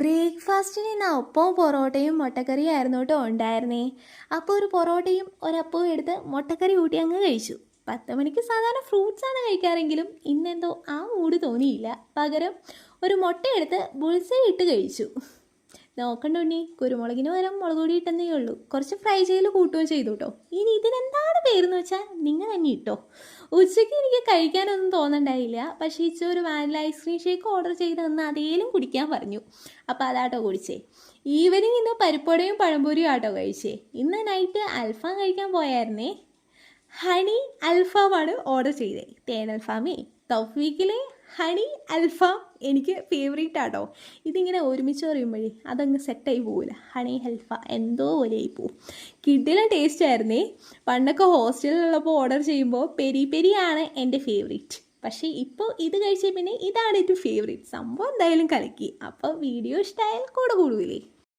ബ്രേക്ക്ഫാസ്റ്റിന് ഇന്ന് അപ്പവും പൊറോട്ടയും മുട്ടക്കറിയും ആയിരുന്നു കേട്ടോ ഉണ്ടായിരുന്നേ. അപ്പോൾ ഒരു പൊറോട്ടയും ഒരപ്പവും എടുത്ത് മുട്ടക്കറി കൂട്ടി അങ്ങ് കഴിച്ചു. പത്ത് മണിക്ക് സാധാരണ ഫ്രൂട്ട്സ് ആണ് കഴിക്കാറെങ്കിലും ഇന്നെന്തോ ആ മൂട് തോന്നിയില്ല. പകരം ഒരു മുട്ടയെടുത്ത് ബുൾസൈ ഇട്ട് കഴിച്ചു. നോക്കണ്ട ഉണ്ണി കുരുമുളകിന് പകരം മുളക് പൊടി ഇട്ടെന്നേ ഉള്ളൂ. കുറച്ച് ഫ്രൈ ചെയ്ത് കൂട്ടുകയും ചെയ്തു കേട്ടോ ഇനി ഇതിനെന്താണ് പേരെന്ന് വെച്ചാൽ നിങ്ങൾ തന്നെ ഇട്ടോ. ഉച്ചയ്ക്ക് എനിക്ക് കഴിക്കാനൊന്നും തോന്നണ്ടായില്ല. പക്ഷേ ഇച്ച ഒരു വാനില ഐസ്ക്രീം ഷേക്ക് ഓർഡർ ചെയ്ത് തന്ന് അതേലും കുടിക്കാൻ പറഞ്ഞു. അപ്പോൾ അതാട്ടോ കുടിച്ചേ. ഈവനിങ് ഇന്ന് പരിപ്പുടയും പഴംപൊരിയും ആട്ടോ കഴിച്ചേ. ഇന്ന് നൈറ്റ് അൽഫാം കഴിക്കാൻ പോയായിരുന്നേ. ഹണി അൽഫാമാണ് ഓർഡർ ചെയ്തത് തേൻ അൽഫാമേ തൗഫീഖിലെ ഹണി അൽഫാം എനിക്ക് ഫേവറേറ്റ് ആട്ടോ. ഇതിങ്ങനെ ഒരുമിച്ച് പറയുമ്പോഴേ അതങ്ങ് സെറ്റായി പോവില്ല ഹണി അൽഫ എന്തോ പോലെ ആയി പോവും. കിഡിലെ ടേസ്റ്റ് ആയിരുന്നേ. പണ്ടൊക്കെ ഹോസ്റ്റലിലുള്ളപ്പോൾ ഓർഡർ ചെയ്യുമ്പോൾ പെരി പെരിയാണ് എന്റെ ഫേവറേറ്റ് പക്ഷേ ഇപ്പോൾ ഇത് കഴിച്ച പിന്നെ ഇതാണ് എന്റെ ഫേവറേറ്റ് സംഭവം എന്തായാലും കലക്കി. അപ്പോൾ വീഡിയോ ഇഷ്ടമായാൽ കൂടെ കൂടുകയില്ലേ